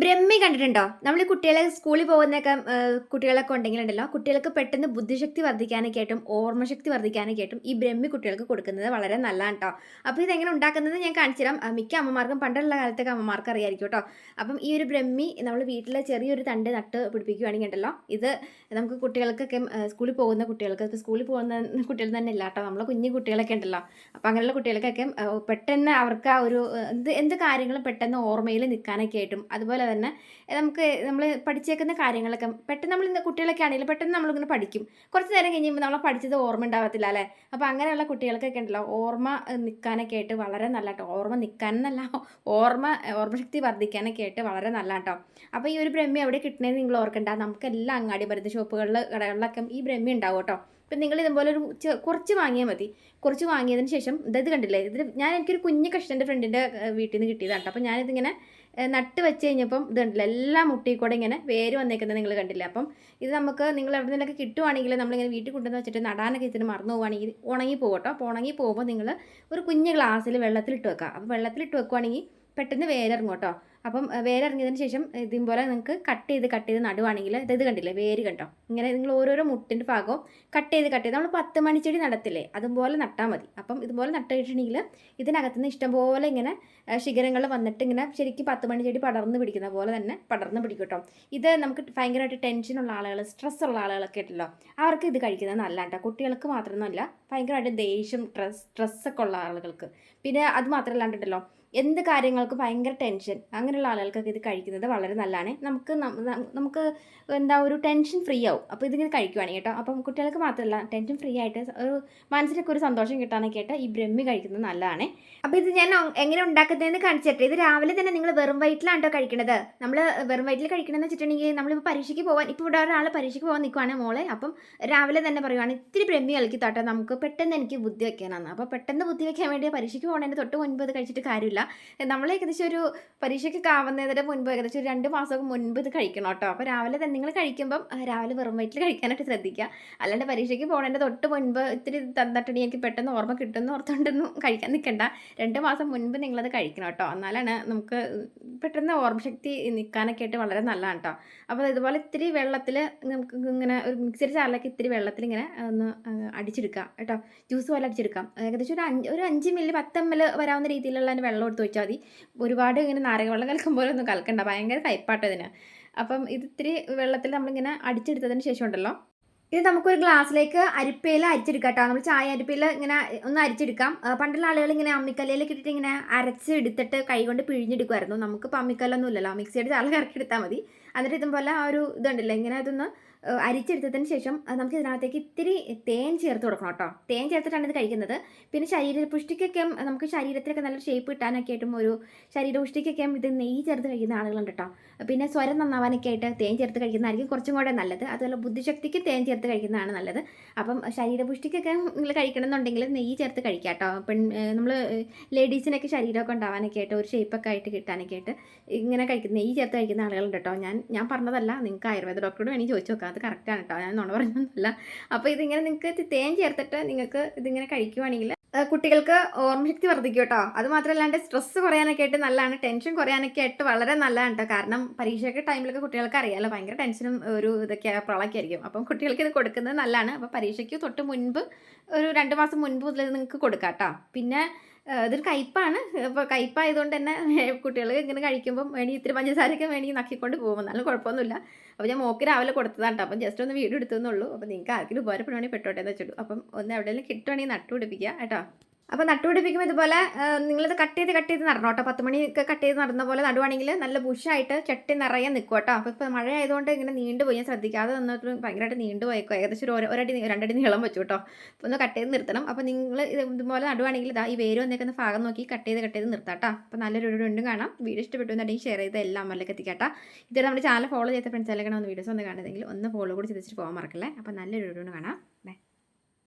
ബ്രഹ്മി കണ്ടിട്ടുണ്ടോ? നമ്മൾ കുട്ടികളെ സ്കൂളിൽ പോകുന്നൊക്കെ കുട്ടികളൊക്കെ ഉണ്ടെങ്കിലുണ്ടല്ലോ കുട്ടികൾക്ക് പെട്ടെന്ന് ബുദ്ധിശക്തി വർദ്ധിക്കാനൊക്കെ ആയിട്ടും ഓർമ്മശക്തി വർദ്ധിക്കാനൊക്കെ ആയിട്ടും ഈ ബ്രഹ്മി കുട്ടികൾക്ക് കൊടുക്കുന്നത് വളരെ നല്ലതാണ് കേട്ടോ അപ്പോൾ ഇതെങ്ങനെ ഉണ്ടാക്കുന്നത് ഞാൻ കാണിച്ചു തരാം മിക്ക അമ്മമാർക്കും പണ്ടുള്ള കാലത്തൊക്കെ അമ്മമാർക്ക് അറിയായിരിക്കും കേട്ടോ അപ്പം ഈ ഒരു ബ്രഹ്മി നമ്മൾ വീട്ടിലെ ചെറിയൊരു തണ്ട് നട്ട് പിടിപ്പിക്കുകയാണെങ്കിൽ ഉണ്ടല്ലോ ഇത് നമുക്ക് കുട്ടികൾക്കൊക്കെ സ്കൂളിൽ പോകുന്ന കുട്ടികൾക്ക് സ്കൂളിൽ പോകുന്ന കുട്ടികൾ തന്നെ ഇല്ല കേട്ടോ നമ്മളെ കുഞ്ഞു കുട്ടികളൊക്കെ ഉണ്ടല്ലോ അപ്പോൾ അങ്ങനെയുള്ള കുട്ടികൾക്കൊക്കെ പെട്ടെന്ന് അവർക്ക് ആ ഒരു എന്ത് എന്ത് കാര്യങ്ങളും പെട്ടെന്ന് ഓർമ്മയിൽ നിൽക്കാനൊക്കെ ആയിട്ടും അതുപോലെ തന്നെ ഏഹ്, നമുക്ക് നമ്മൾ പഠിച്ചേക്കുന്ന കാര്യങ്ങളൊക്കെ പെട്ടെന്ന് നമ്മൾ ഇന്ന് കുട്ടികളൊക്കെ ആണെങ്കിലും പെട്ടെന്ന് നമ്മളിങ്ങനെ പഠിക്കും. കുറച്ച് നേരം കഴിയുമ്പോൾ നമ്മളെ പഠിച്ചത് ഓർമ്മ ഉണ്ടാവത്തില്ല അല്ലേ? അപ്പോൾ അങ്ങനെയുള്ള കുട്ടികൾക്കൊക്കെ ഉണ്ടല്ലോ ഓർമ്മ നിൽക്കാനൊക്കെ ആയിട്ട് വളരെ നല്ല കേട്ടോ ഓർമ്മ നിൽക്കാൻ എന്നല്ല ഓർമ്മ ഓർമ്മശക്തി വർദ്ധിക്കാനൊക്കെ ആയിട്ട് വളരെ നല്ല കേട്ടോ അപ്പോൾ ഈ ഒരു ബ്രഹ്മി എവിടെ കിട്ടണേന്ന് നിങ്ങൾ ഓർക്കണ്ട. നമുക്ക് എല്ലാ അങ്ങാടി മരുന്ന് ഷോപ്പുകളിൽ കടകളിലൊക്കെ ഈ ബ്രഹ്മി ഉണ്ടാവും കേട്ടോ ഇപ്പം നിങ്ങൾ ഇതുപോലെ ഒരു കുറച്ച് വാങ്ങിയാൽ മതി. കുറച്ച് വാങ്ങിയതിന് ശേഷം ഇത് കണ്ടില്ലേ? ഇതിൽ ഞാൻ എനിക്കൊരു കുഞ്ഞു കഷ്ണം എന്റെ ഫ്രണ്ടിന്റെ വീട്ടിൽ നിന്ന് കിട്ടിയതാണ് കേട്ടോ. അപ്പോൾ ഞാനിതിങ്ങനെ നട്ട് വെച്ച് കഴിഞ്ഞപ്പം ഇത് കണ്ടില്ല? എല്ലാം മുട്ടി കൂടെ ഇങ്ങനെ വേര് വന്നേക്കുന്നത് നിങ്ങൾ കണ്ടില്ല? അപ്പം ഇത് നമുക്ക് നിങ്ങൾ എവിടെ നിന്നൊക്കെ കിട്ടുവാണെങ്കിൽ നമ്മളിങ്ങനെ വീട്ടിൽ കൊണ്ടുവന്ന് വെച്ചിട്ട് നടാനൊക്കെ ഇതിന് മറന്നു പോവുകയാണെങ്കിൽ ഉണങ്ങി പോകും കേട്ടോ. അപ്പോൾ ഉണങ്ങി പോകുമ്പോൾ നിങ്ങൾ ഒരു കുഞ്ഞ് ഗ്ലാസ്സിൽ വെള്ളത്തിലിട്ട് വെക്കുക. അപ്പോൾ വെള്ളത്തിലിട്ട് വെക്കുവാണെങ്കിൽ പെട്ടെന്ന് വേരിറങ്ങും കേട്ടോ. അപ്പം വേരിറങ്ങിയതിന് ശേഷം ഇതുപോലെ നിങ്ങൾക്ക് കട്ട് ചെയ്ത് കട്ട് ചെയ്ത് നടുവാണെങ്കിൽ ഇത് കണ്ടില്ലേ? വേര് കണ്ടോ? ഇങ്ങനെ നിങ്ങൾ ഓരോരോ മുട്ടിന്റെ ഭാഗവും കട്ട് ചെയ്ത് കട്ട് ചെയ്ത്. നമ്മൾ പത്ത് മണിച്ചെടി നടത്തില്ലേ? അതുപോലെ നട്ടാൽ മതി. അപ്പം ഇതുപോലെ നട്ടിട്ടുണ്ടെങ്കിൽ ഇതിനകത്തുനിന്ന് ഇഷ്ടംപോലെ ഇങ്ങനെ ശിഖരങ്ങൾ വന്നിട്ട് ഇങ്ങനെ ശരിക്കും പത്ത് മണിച്ചെടി ചെടി പടർന്ന് പിടിക്കുന്ന പോലെ തന്നെ പടർന്ന് പിടിക്കും ഇത് നമുക്ക് ഭയങ്കരമായിട്ട് ടെൻഷനുള്ള ആളുകൾ സ്ട്രെസ് ഉള്ള ആളുകളൊക്കെ ഉണ്ടല്ലോ. അവർക്ക് ഇത് കഴിക്കുന്നത് നല്ല കേട്ടോ. കുട്ടികൾക്ക് മാത്രമൊന്നുമല്ല ഭയങ്കരമായിട്ട് ദേഷ്യം സ്ട്രെസ് സ്ട്രെസ്സൊക്കെ ഉള്ള ആളുകൾക്ക്. പിന്നെ അത് മാത്രമല്ലാണ്ടല്ലോ എന്ത് കാര്യങ്ങൾക്ക് ഭയങ്കര ടെൻഷൻ അങ്ങനെയുള്ള ആളുകൾക്കൊക്കെ ഇത് കഴിക്കുന്നത് വളരെ നല്ലതാണ്. നമുക്ക് നമുക്ക് എന്താ ഒരു ടെൻഷൻ ഫ്രീ ആവും. അപ്പോൾ ഇതിങ്ങനെ കഴിക്കുവാണെങ്കിൽ കേട്ടോ. അപ്പം കുട്ടികൾക്ക് മാത്രമല്ല ടെൻഷൻ ഫ്രീ ആയിട്ട് ഒരു മനസ്സിനൊക്കെ ഒരു സന്തോഷം കിട്ടാനൊക്കെ ആയിട്ട് ഈ ബ്രഹ്മി കഴിക്കുന്നത് നല്ലതാണ്. അപ്പോൾ ഇത് ഞാൻ എങ്ങനെ ഉണ്ടാക്കുന്നതെന്ന് കാണിച്ചിട്ട് ഇത് രാവിലെ തന്നെ നിങ്ങൾ വെറും വയറ്റിലാണ് കേട്ടോ കഴിക്കണത്? നമ്മൾ വെറും വയറ്റിൽ കഴിക്കണമെന്ന് വെച്ചിട്ടുണ്ടെങ്കിൽ നമ്മളിപ്പോൾ പരീക്ഷയ്ക്ക് പോകാൻ ഇപ്പോൾ ഇവിടെ ഒരാൾ പരീക്ഷയ്ക്ക് പോകാൻ നിൽക്കുവാണ് മോളെ. അപ്പം രാവിലെ തന്നെ പറയുവാണ് ഇത്തിരി ബ്രഹ്മി കളിക്കി നമുക്ക് പെട്ടെന്ന് എനിക്ക് ബുദ്ധി വയ്ക്കാനാണ് അപ്പോൾ പെട്ടെന്ന് ബുദ്ധി വയ്ക്കാൻ വേണ്ടി പരീക്ഷയ്ക്ക് പോകണതിന് തൊട്ട് മുൻപ് ഇത് കഴിച്ചിട്ട് കാര്യമില്ല. നമ്മൾ ഏകദേശം ഒരു പരീക്ഷയ്ക്ക് ആവുന്നതിന് മുൻപ് ഏകദേശം ഒരു രണ്ട് മാസമൊക്കെ മുൻപ് ഇത് കഴിക്കണം കേട്ടോ. അപ്പോൾ രാവിലെ തന്നെ നിങ്ങൾ കഴിക്കുമ്പം രാവിലെ വെറും വയറ്റിൽ കഴിക്കാനായിട്ട് ശ്രദ്ധിക്കുക. അല്ലാണ്ട് പരീക്ഷയ്ക്ക് പോകേണ്ട തൊട്ട് മുൻപ് ഇത്തിരി തന്നിട്ടുണ്ടെങ്കിൽ എനിക്ക് പെട്ടെന്ന് ഓർമ്മ കിട്ടുമെന്ന് ഓർത്തുകൊണ്ടൊന്നും കഴിക്കാൻ നിൽക്കണ്ട. രണ്ട് മാസം മുൻപ് നിങ്ങളത് കഴിക്കണം കേട്ടോ. എന്നാലാണ് നമുക്ക് പെട്ടെന്ന് ഓർമ്മശക്തി നിൽക്കാനൊക്കെ ആയിട്ട് വളരെ നല്ലതാണ് കേട്ടോ. അപ്പോൾ ഇതുപോലെ ഇത്തിരി വെള്ളത്തിൽ നമുക്ക് ഇങ്ങനെ ഒരു മിക്സിയുടെ ചാറിലൊക്കെ ഇത്തിരി വെള്ളത്തിൽ ഇങ്ങനെ ഒന്ന് അടിച്ചെടുക്കാം കേട്ടോ. ജ്യൂസ് പോലെ അടിച്ചെടുക്കാം. ഏകദേശം ഒരു അഞ്ച് ഒരു അഞ്ച് മില്ലി പത്ത് എം എൽ വരാവുന്ന രീതിയിലുള്ള വെള്ളം എടുത്ത് വെച്ചാൽ മതി. ഒരുപാട് ഇങ്ങനെ നാരക വെള്ളം കലക്കുമ്പോൾ ഒന്നും കലക്കണ്ട. ഭയങ്കര കയ്പാട്ടോ ഇതിന്. അപ്പം ഇത് ഇത്തിരി വെള്ളത്തിൽ നമ്മളിങ്ങനെ അടിച്ചെടുത്തതിന് ശേഷം ഉണ്ടല്ലോ ഇത് നമുക്കൊരു ഗ്ലാസ്സിലേക്ക് അരിപ്പയിൽ അരിച്ചെടുക്കാം കേട്ടോ നമ്മൾ ചായ അരിപ്പയിൽ ഇങ്ങനെ ഒന്ന് അരിച്ചെടുക്കാം. പണ്ടുള്ള ആളുകൾ ഇങ്ങനെ അമ്മിക്കല്ലയിലേക്ക് ഇട്ടിട്ട് ഇങ്ങനെ അരച്ചെടുത്തിട്ട് കൈ കൊണ്ട് പിഴിഞ്ഞെടുക്കുമായിരുന്നു. നമുക്കിപ്പോൾ അമ്മിക്കല്ലൊന്നും ഇല്ലല്ലോ മിക്സിയുടെ ചാല കറക്കി എടുത്താൽ മതി. എന്നിട്ട് ഇതുപോലെ ആ ഒരു ഇതുണ്ടല്ലോ ഇങ്ങനെ ഇതൊന്ന് ഏഹ്, അരിച്ചെടുത്തതിന് ശേഷം നമുക്ക് ഇതിനകത്തേക്ക് ഇത്തിരി തേൻ ചേർത്ത് കൊടുക്കണം കേട്ടോ. തേൻ ചേർത്തിട്ടാണ് ഇത് കഴിക്കുന്നത്. പിന്നെ ശരീര പുഷ്ടിക്കൊക്കെ നമുക്ക് ശരീരത്തിലൊക്കെ നല്ല ഷേപ്പ് കിട്ടാനൊക്കെ ആയിട്ടും ഒരു ശരീര പുഷ്ടിക്കൊക്കെ ഇത് നെയ്യ് ചേർത്ത് കഴിക്കുന്ന ആളുകളുണ്ട് കേട്ടോ. പിന്നെ സ്വരം നന്നാവാനൊക്കെ ആയിട്ട് തേൻ ചേർത്ത് കഴിക്കുന്നതായിരിക്കും കുറച്ചും കൂടെ നല്ലത്. അതുപോലെ ബുദ്ധിശക്തിക്ക് തേൻ ചേർത്ത് കഴിക്കുന്നതാണ് നല്ലത്. അപ്പം ശരീര പുഷ്ടിക്കൊക്കെ നിങ്ങൾ കഴിക്കണമെന്നുണ്ടെങ്കിൽ നെയ്യ് ചേർത്ത് കഴിക്കാം കേട്ടോ. പെൺ നമ്മൾ ലേഡീസിനൊക്കെ ശരീരമൊക്കെ ഉണ്ടാവാനൊക്കെ ആയിട്ട് ഒരു ഷേപ്പൊക്കെ ആയിട്ട് കിട്ടാനൊക്കെ ആയിട്ട് ഇങ്ങനെ കഴിക്കുന്ന നെയ്യ് ചേർത്ത് കഴിക്കുന്ന ആളുകളുണ്ട് കേട്ടോ. ഞാൻ ഞാൻ പറഞ്ഞതല്ല നിങ്ങൾക്ക് ആയുർവേദ ഡോക്ടറോട് വേണമെങ്കിൽ ചോദിച്ചു നോക്കാം. അത് കറക്റ്റാണ് കേട്ടോ ഞാൻ നുണ പറഞ്ഞൊന്നുമല്ല അപ്പോൾ ഇതിങ്ങനെ നിങ്ങൾക്ക് തേൻ ചേർത്തിട്ട് നിങ്ങൾക്ക് ഇതിങ്ങനെ കഴിക്കുവാണെങ്കിൽ കുട്ടികൾക്ക് ഓർമ്മശക്തി വർദ്ധിക്കും കേട്ടോ അത് മാത്രമല്ലാണ്ട് സ്ട്രെസ്സ് കുറയാനൊക്കെ ആയിട്ട് നല്ലതാണ്. ടെൻഷൻ കുറയാനൊക്കെ ആയിട്ട് വളരെ നല്ലതാണ് കേട്ടോ കാരണം പരീക്ഷയൊക്കെ ടൈമിലൊക്കെ കുട്ടികൾക്ക് അറിയാമല്ലോ ഭയങ്കര ടെൻഷനും ഒരു ഇതൊക്കെ പ്രളയൊക്കെ ആയിരിക്കും. അപ്പം കുട്ടികൾക്ക് ഇത് കൊടുക്കുന്നത് നല്ലതാണ്. അപ്പോൾ പരീക്ഷയ്ക്ക് തൊട്ട് മുൻപ് ഒരു രണ്ട് മാസം മുൻപ് മുതൽ നിങ്ങൾക്ക് കൊടുക്കാം കേട്ടോ പിന്നെ ഇതൊരു കയ്പ്പാണ് അപ്പോൾ കയ്പ്പായതുകൊണ്ട് തന്നെ കുട്ടികൾ ഇങ്ങനെ കഴിക്കുമ്പം വേണി ഇത്തിരി പഞ്ചസാരയൊക്കെ വേണമെങ്കിൽ നക്കിക്കൊണ്ട് പോകും. എന്നാലും കുഴപ്പമൊന്നുമില്ല. അപ്പോൾ ഞാൻ മോക്ക് രാവിലെ കൊടുത്തതാണ് അപ്പം ജസ്റ്റ് ഒന്ന് വീഡിയോ എടുത്തെന്നുള്ളൂ അപ്പോൾ നിങ്ങൾക്ക് ആർക്കെങ്കിലും ഉപകാരപ്പെടുവാണെങ്കിൽ പെട്ടോട്ടെ എന്ന് വെച്ചിട്ടു. അപ്പം ഒന്ന് എവിടെയെങ്കിലും കിട്ടുവാണെങ്കിൽ നട്ടുപിടിപ്പിക്കുക. കേട്ടോ. അപ്പോൾ നട്ടുപിടിപ്പിക്കുമ്പോൾ ഇതുപോലെ നിങ്ങളിത് കട്ട് ചെയ്ത് കട്ട് ചെയ്ത് നടണം കേട്ടോ പത്ത് മണിയൊക്കെ കട്ട് ചെയ്ത് നടന്ന പോലെ നടുവാണെങ്കിൽ നല്ല ബുഷായിട്ട് ചട്ടി നിറയെ നിൽക്കും കേട്ടോ അപ്പോൾ ഇപ്പോൾ മഴ ആയതുകൊണ്ട് ഇങ്ങനെ നീണ്ടുപോയി ഞാൻ ശ്രദ്ധിക്കാതെ നിന്നിട്ട് ഭയങ്കരമായിട്ട് നീണ്ടുപോയേക്കോ ഏകദേശം ഒരു ഒരടി രണ്ടടി നീളം വെച്ചു കേട്ടോ അപ്പോൾ ഒന്ന് കട്ട് ചെയ്ത് നിർത്തണം. അപ്പോൾ നിങ്ങൾ ഇതുപോലെ നടുവാണെങ്കിൽ ഇതാ ഈ വേര് വന്നേക്കുന്ന ഭാഗം നോക്കി കട്ട് ചെയ്ത് കട്ട് ചെയ്ത് നിർത്താം കേട്ടോ അപ്പോൾ നല്ലൊരു വീണ്ടും കാണാം. വീഡിയോ ഇഷ്ടപ്പെട്ടു എന്നുണ്ടെങ്കിൽ ഷെയർ ചെയ്ത് എല്ലാം അമ്മലേക്ക് എത്തിക്കാട്ടോ ഇതുവരെ നമ്മുടെ ചാനൽ ഫോളോ ചെയ്ത ഫ്രണ്ട്സ് എല്ലാം ഒന്ന് വീഡിയോസ് ഒന്ന് കാണുന്നതെങ്കിൽ ഒന്ന് ഫോളോ കൂടി ചെയ്തിട്ട് പോകാൻ മറക്കല്ലേ? അപ്പോൾ നല്ലൊരു വീഡിയോ കാണാം.